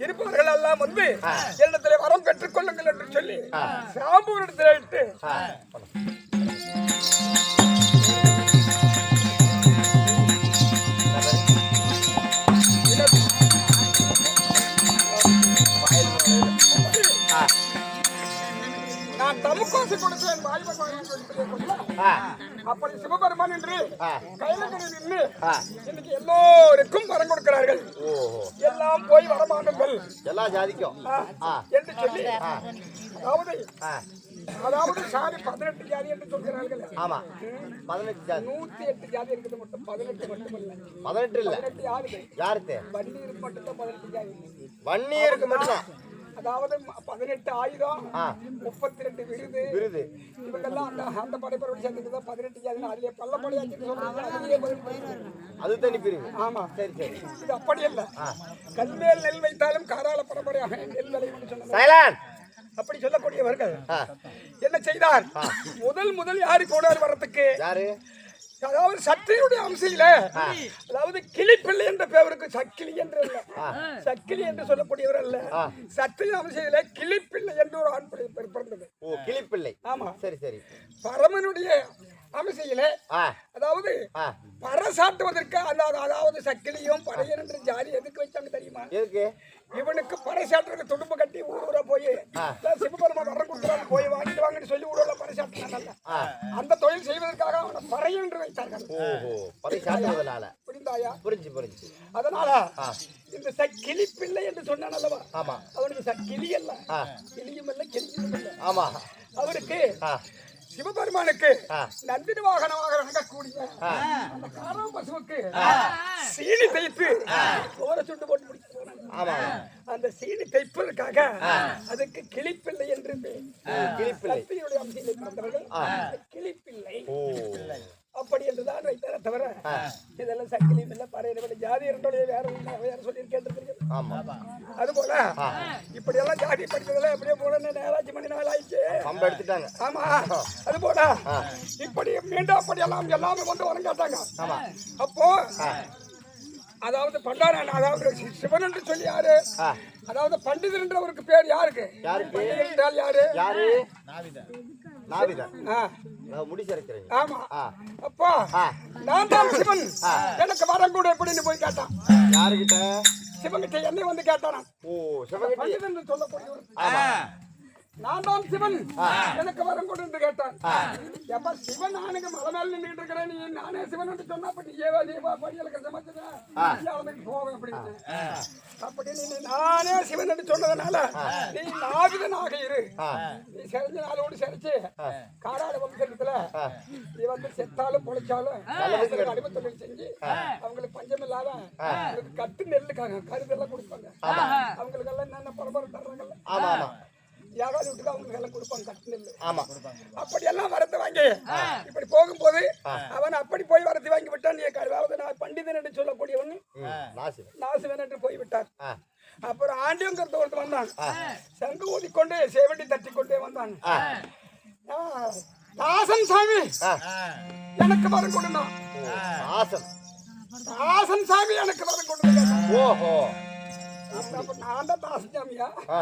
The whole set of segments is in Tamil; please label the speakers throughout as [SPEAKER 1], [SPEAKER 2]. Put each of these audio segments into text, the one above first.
[SPEAKER 1] இருப்பவர்கள் எல்லாம் வந்து என்னிடத்திலே வரம் பெற்றுக் கொள்ளுங்கள் என்று சொல்லி சாம்பூரிடத்திலே இட்டு. தமுக்கோசை கொடுத்தேன் வாய் பகவான் என்று சொல்லி
[SPEAKER 2] ஆ,
[SPEAKER 1] அப்படி சிவபெருமான் என்று
[SPEAKER 2] ஆ.
[SPEAKER 1] கைலகரில் நின்று. இன்னைக்கு எல்லோருக்கும் வரம் கொடுக்கிறார்கள். எல்லாம் போய் வரமானுங்கள்
[SPEAKER 2] எல்லா ஜாதிக்கும்.
[SPEAKER 1] ஆ,
[SPEAKER 2] ஆ.
[SPEAKER 1] என்று சொல்லி அதாவது
[SPEAKER 2] ஆ,
[SPEAKER 1] அதாவது சாதி பதினெட்டு ஜாதி என்று சொல்கிறார்கள்.
[SPEAKER 2] ஆமா. பதினெட்டு ஜாதி.
[SPEAKER 1] நூத்தி எட்டு ஜாதி இருக்குது மட்டும் பதினெட்டு மட்டுமல்ல.
[SPEAKER 2] பதினெட்டு இல்ல.
[SPEAKER 1] பதினெட்டு யாருக்கு
[SPEAKER 2] யாருக்கு?
[SPEAKER 1] வண்டியிருக்கு மட்டும்தான் பதினெட்டு ஜாதி.
[SPEAKER 2] வன்னியருக்கு மட்டும்தான்.
[SPEAKER 1] அதாவது பதினெட்டு ஆயுதம். முப்பத்தி ரெண்டு விருது.
[SPEAKER 2] விருது.
[SPEAKER 1] இவங்கெல்லாம் அந்த அந்த படைப்பரோடு சேர்ந்துட்டு தான் பதினெட்டு ஜாதி அதிலே பள்ளப்படையாச்சுன்னு சொல்றாங்க. அதிலே பதினெட்டு.
[SPEAKER 2] அது தனி பிரிவு.
[SPEAKER 1] ஆமா.
[SPEAKER 2] சரி சரி.
[SPEAKER 1] இது அப்படி அல்ல. கல்மேல் நெல் வைத்தாலும் காராள பரம்பரையாக நெல் விளையும்
[SPEAKER 2] சைலண்ட்
[SPEAKER 1] அப்படி சொல்லக்கூடியவர்கள் என்ன செய்தார்? முதல் முதல் யாரு போனார் வரத்துக்கு
[SPEAKER 2] யாரு?
[SPEAKER 1] அதாவது சக்தியுடைய அம்சையில அதாவது கிளிப்பிள்ளை என்ற பேருக்கு சக்கிலி என்று அல்ல. சக்கிலி என்று சொல்லக்கூடியவர் அல்ல. சத்திய அம்சையில கிளிப்பிள்ளை என்று ஒரு ஆண் பிற- பிறந்தது.
[SPEAKER 2] ஓ கிளிப்பிள்ளை.
[SPEAKER 1] ஆமா.
[SPEAKER 2] சரி சரி.
[SPEAKER 1] பரமனுடைய அம்சையில அதாவது
[SPEAKER 2] ஆ.
[SPEAKER 1] பறைசாட்டுவதற்கு அந்த அதாவது சக்கிலியும் பறையன் என்ற ஜாதி எதுக்கு வச்சாங்க தெரியுமா?
[SPEAKER 2] எதுக்கு?
[SPEAKER 1] இவனுக்கு பறைசாட்டுறதுக்கு துடுப்பு கட்டி ஊர் ஊரா போய் சிவபெருமான் வரம் கொடுக்குறாங்க போய் வாங்கிட்டு வாங்கன்னு சொல்லி ஊரில் பறைசாட்டினாங்கல்ல அந்த தொழில் செய்வதற்காக அவனை பறை என்று வைத்தார்கள்
[SPEAKER 2] சாட்டுவதனால
[SPEAKER 1] புரிந்தாயா?
[SPEAKER 2] புரிஞ்சு புரிஞ்சு.
[SPEAKER 1] அதனால இந்த சக்கிலி பிள்ளை என்று சொன்னான் அல்லவா?
[SPEAKER 2] ஆமா.
[SPEAKER 1] அவனுக்கு சக்கிலி அல்ல.
[SPEAKER 2] ஆ.
[SPEAKER 1] கிளியும் அல்ல கிளியும் இல்ல
[SPEAKER 2] ஆமா.
[SPEAKER 1] அவருக்கு சிவபெருமானுக்கு. நந்தினி வாகனமாக நடக்கக்கூடிய அந்த காரா பசுவுக்கு சீனி தைத்து ஓர சுட்டு போட்டு முடிச்சு அந்த சீனி தைப்பதற்காக அதுக்கு கிளிப்பிள்ளை என்று பேர்
[SPEAKER 2] கிளிப்பிள்ளை.
[SPEAKER 1] சக்தியுடைய அம்சையிலே பிறந்தவர்கள்
[SPEAKER 2] ஓ.
[SPEAKER 1] அப்படி என்றுதான் வைத்தார தவிர இதெல்லாம் சக்கிலியும் இல்லை இல்லை ஜாதி இரண்டோடைய வேற ஒண்ணு வேற சொல்லி கேட்டிருக்கீங்க
[SPEAKER 2] ஆமா.
[SPEAKER 1] அதுபோல இப்படி எல்லாம் ஜாதி படிச்சதெல்லாம் எப்படியோ போல நேராட்சி மணி நாள் ஆயிடுச்சு.
[SPEAKER 2] எடுத்துட்டாங்க.
[SPEAKER 1] ஆமா. அது போல இப்படி மீண்டும் அப்படி எல்லாம் எல்லாமே கொண்டு வர கேட்டாங்க. அப்போ அதாவது பண்டாரன் அதாவது சிவன் என்று சொல்லி யாரு. அதாவது பண்டிதர் என்றவருக்கு பேர் யாருக்கு?
[SPEAKER 2] யாருக்கு?
[SPEAKER 1] பண்டிதர் என்றால் யாரு?
[SPEAKER 2] யாரு?
[SPEAKER 1] ஆமா. அப்போ. நான் தான் சிவன். எனக்கு வரம் கூட எப்படின்னு போய் கேட்டான். சிவன்கிட்ட என்னை வந்து கேட்டானாம்.
[SPEAKER 2] ஓ
[SPEAKER 1] சொல்லக்கூடியவர்.
[SPEAKER 2] ஆமா.
[SPEAKER 1] நான் தான் சிவன். எனக்கு வரம் கொடு என்று கேட்டான். எப்ப சிவன் நானுங்க மலை மேல நின்றுட்டு இருக்கிறேன் நீ நானே சிவன் என்று சொன்னா அப்ப நீ ஏவா நீவா படியலுக்கு சமைச்சதா போவேன் அப்படின்னு அப்படின்னு நீ நானே சிவன் என்று சொன்னதுனால நீ நாவிதனாக இரு. நீ செறிஞ்ச நாளோடு செறிச்சு காராட வம்சத்துல நீ வந்து செத்தாலும் பொழைச்சாலும் அடிமை தொழில் செஞ்சு அவங்களுக்கு பஞ்சம் இல்லாத கட்டு நெல்லுக்காக கருதெல்லாம் கொடுப்பாங்க. அவங்களுக்கு எல்லாம் என்னென்ன பரபரம் தர்றாங்கல்ல யாராவது வீட்டுக்கு அவங்களுக்கு எல்லாம் கொடுப்பாங்க கட்டு நெல்
[SPEAKER 2] ஆமா.
[SPEAKER 1] அப்படி எல்லாம் வரத்து வாங்கி இப்படி போகும்போது அவன் அப்படி போய் வரத்து வாங்கி விட்டான் நீ அதாவது நான் பண்டிதன் என்று சொல்லக்கூடியவன் நாசுவன் என்று போய்விட்டார் அப்புறம் ஆண்டியங்கிறத ஒருத்தர் வந்தான். சங்கு ஊதிக்கொண்டு சேவண்டி தட்டி கொண்டே வந்தான். தாசன் சாமி. எனக்கு வரம் கொடுனா.
[SPEAKER 2] ஆசம்
[SPEAKER 1] தாசன் சாமி எனக்கு வரம் கொடுங்க.
[SPEAKER 2] ஓஹோ.
[SPEAKER 1] அப்ப நான் தான் தாசன் சாமியா?
[SPEAKER 2] ஆ.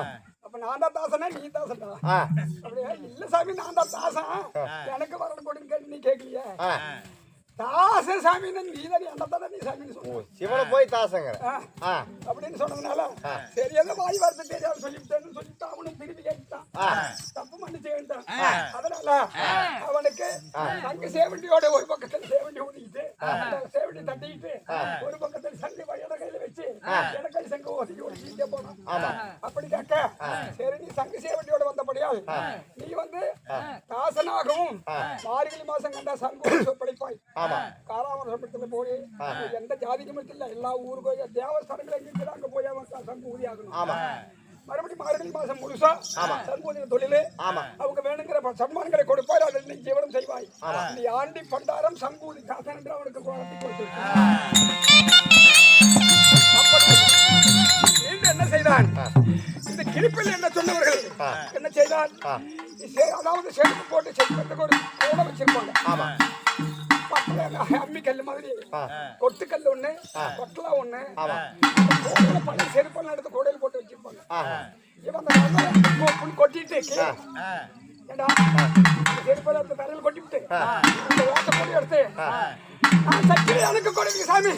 [SPEAKER 1] அப்ப நான் தான் தாசனா நீ தாசனா? அப்படியா? இல்ல சாமி நான் தான் தாசன். எனக்கு வரம் கொடுங்க கேட்டு நீ கேட்கலையே தாச சாமி நீ தானே என்ன தானே நீ சாமின்னு சொல்லுவோம்
[SPEAKER 2] சிவனை போய் தாசங்கிற. ஆ.
[SPEAKER 1] அப்படின்னு சொன்னதுனால சரி ஏதோ வாய் வார்த்தை தெரியாது சொல்லிவிட்டேன்னு சொல்லிட்டு அவனும் திருப்பி கேட்டான் தப்பு அதனால அவனுக்கு அங்க சேவண்டியோட ஒரு பக்கத்துல சேவண்டி ஊதிக்கிட்டு அந்த சேவண்டி தட்டிக்கிட்டு ஒரு பக்கத்துல சங்கு வயட கையில வச்சு இடக்கை சங்கு ஒதுக்கி ஒதுக்கிட்டே போனான் அப்படி கேட்க சரி நீ சங்கு சேவண்டியோட வந்தபடியால் நீ வந்து தாசனாகவும் மார்கழி மாசம் கண்டா சங்கு படைப்பாய்.
[SPEAKER 2] ஆமா.
[SPEAKER 1] காராமரசப்பட்டத்துல போய் எந்த ஜாதிக்கும் இல்ல எல்லா ஊருக்கும் தேவஸ்தானங்கள் எங்க அங்க போய் அவன் சங்கு ஊதி ஆகணும்
[SPEAKER 2] ஆமா
[SPEAKER 1] மறுபடியும் மார்கழி மாசம் முழுசா சங்கூதிய தொழிலு. அவங்க வேணுங்கிற சன்மானங்களை கொடுப்பார் அதில் நீ ஜீவனம் செய்வாய். நீ ஆண்டி பண்டாரம் சங்கூதி தாசன் என்று அவனுக்கு குழந்தை கொடுத்து என்ன செய்தான்? சே- அதாவது செருப்பு போட்டு செருப்பத்துக்கு ஒரு கூட. வச்சிருப்பாங்க
[SPEAKER 2] ஆமா.
[SPEAKER 1] அம்மி கல்லு மாதிரி. கொட்டுக்கல் ஒண்ணு கொட்டலா ஒண்ணு. பழைய செருப்பெல்லாம் எடுத்து கோடையில் போட்டு வச்சு இவன் அந்த கொட்டிட்டு கீழே. ஏண்டா? செருப்பை எடுத்து தரையில் கொட்டிவிட்டு இந்த ஓட்டை பொடி எடுத்து நான் சக்தி எனக்கு கொடுங்க சாமி.